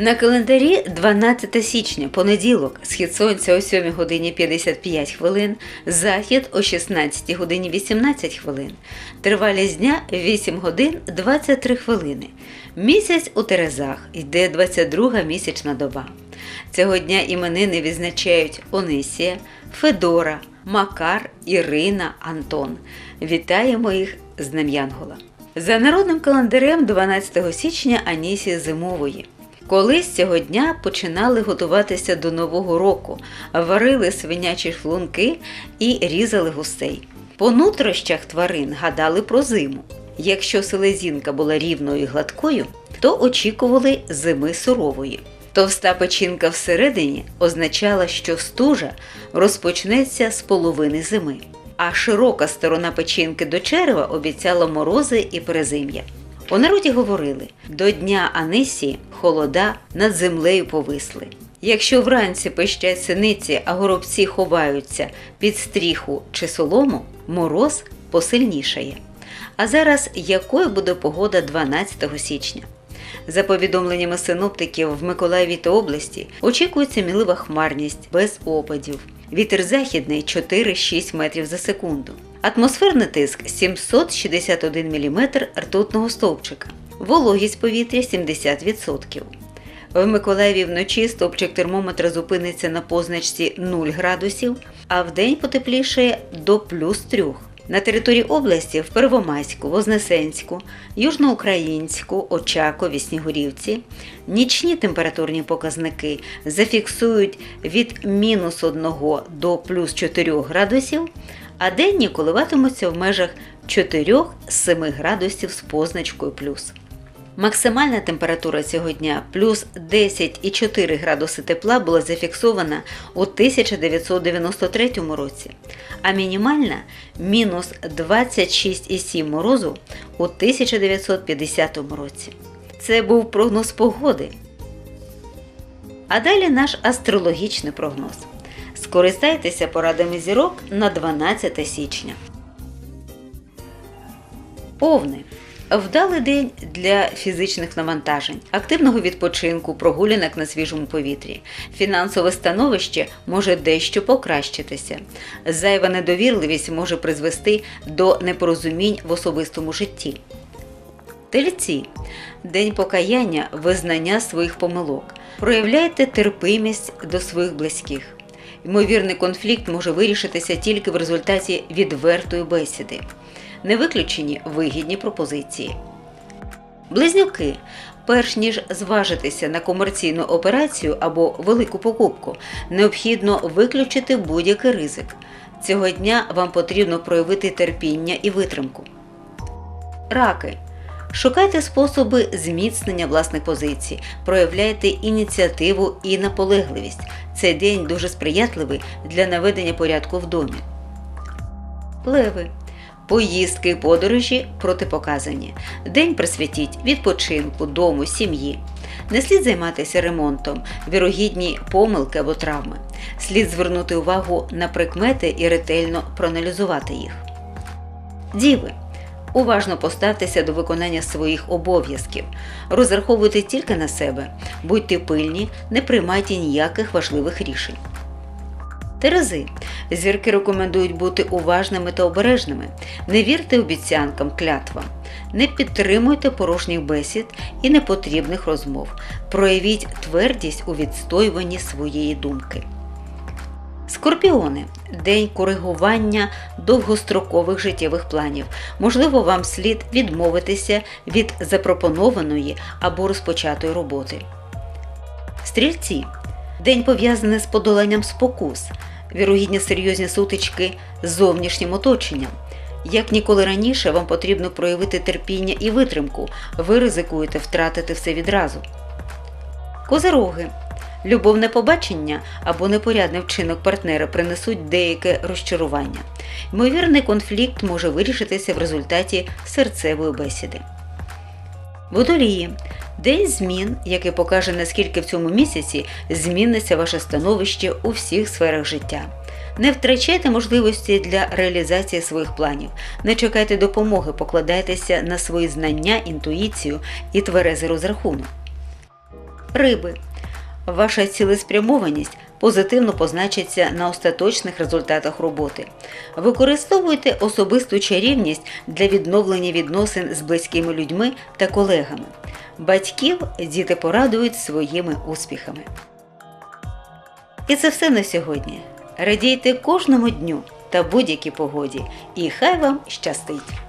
На календарі 12 січня, понеділок, схід сонця о 7 годині 55 хвилин, захід о 16 годині 18 хвилин, тривалість дня 8 годин 23 хвилини. Місяць у Терезах йде 22 місячна доба. Цього дня іменини відзначають Онисія, Федора, Макар, Ірина, Антон. Вітаємо їх з Дем'янгола За народним календарем 12 січня Анісія зимової. Колись цього дня починали готуватися до Нового року, варили свинячі шлунки і різали гусей. По нутрощах тварин гадали про зиму. Якщо селезінка була рівною і гладкою, то очікували зими сурової. Товста печінка всередині означала, що стужа розпочнеться з половини зими, а широка сторона печінки до черева обіцяла морози і перезим'я. У народі говорили: до дня Анисії холода над землею повисли. Якщо вранці пищать синиці, а горобці ховаються під стріху чи солому, мороз посильнішає. А зараз якою буде погода 12 січня? За повідомленнями синоптиків в Миколаєві та області очікується мілива хмарність без опадів. Вітер західний 4-6 метрів за секунду. Атмосферний тиск 761 мм ртутного стовпчика. Вологість повітря 70%. В Миколаєві вночі стовпчик термометра зупиниться на позначці 0 градусів, а вдень потеплішає до плюс 3. На території області в Первомайську, Вознесенську, Южноукраїнську, Очакові, Снігурівці нічні температурні показники зафіксують від мінус 1 до плюс 4 градусів, а денні коливатимуться в межах 4-7 градусів з позначкою плюс. Максимальна температура цього дня плюс 10,4 градуси тепла була зафіксована у 1993 році, а мінімальна мінус 26,7 морозу у 1950 році. Це був прогноз погоди. А далі наш астрологічний прогноз. Скористайтеся порадами зірок на 12 січня. Овни. Вдалий день для фізичних навантажень, активного відпочинку, прогулянок на свіжому повітрі. Фінансове становище може дещо покращитися. Зайва недовірливість може призвести до непорозумінь в особистому житті. Тельці. День покаяння, визнання своїх помилок. Проявляйте терпимість до своїх близьких. Ймовірний конфлікт може вирішитися тільки в результаті відвертої бесіди. Не виключені вигідні пропозиції. Близнюки. Перш ніж зважитися на комерційну операцію або велику покупку, необхідно виключити будь-який ризик. Цього дня вам потрібно проявити терпіння і витримку. Раки. Шукайте способи зміцнення власних позицій, проявляйте ініціативу і наполегливість. Цей день дуже сприятливий для наведення порядку в домі. Леви. Поїздки, подорожі протипоказані. День присвятіть відпочинку, дому, сім'ї. Не слід займатися ремонтом, вірогідні помилки або травми. Слід звернути увагу на прикмети і ретельно проаналізувати їх. Діви. Уважно поставтеся до виконання своїх обов'язків. Розраховуйте тільки на себе, будьте пильні, не приймайте ніяких важливих рішень. Терези. Зірки рекомендують бути уважними та обережними. Не вірте обіцянкам, клятвам, не підтримуйте порожніх бесід і непотрібних розмов. Проявіть твердість у відстоюванні своєї думки. Скорпіони день коригування довгострокових життєвих планів. Можливо, вам слід відмовитися від запропонованої або розпочатої роботи. Стрільці день пов'язаний з подоланням спокус, вірогідні серйозні сутички з зовнішнім оточенням. Як ніколи раніше, вам потрібно проявити терпіння і витримку, ви ризикуєте втратити все відразу. Козироги Любовне побачення або непорядний вчинок партнера принесуть деяке розчарування. Ймовірний конфлікт може вирішитися в результаті серцевої бесіди. Водолії. День змін, який покаже, наскільки в цьому місяці зміниться ваше становище у всіх сферах життя. Не втрачайте можливості для реалізації своїх планів, не чекайте допомоги, покладайтеся на свої знання, інтуїцію і тверезий розрахунок. Риби. Ваша цілеспрямованість позитивно позначиться на остаточних результатах роботи. Використовуйте особисту чарівність для відновлення відносин з близькими людьми та колегами. Батьків діти порадують своїми успіхами. І це все на сьогодні. Радійте кожному дню та будь-якій погоді, і хай вам щастить!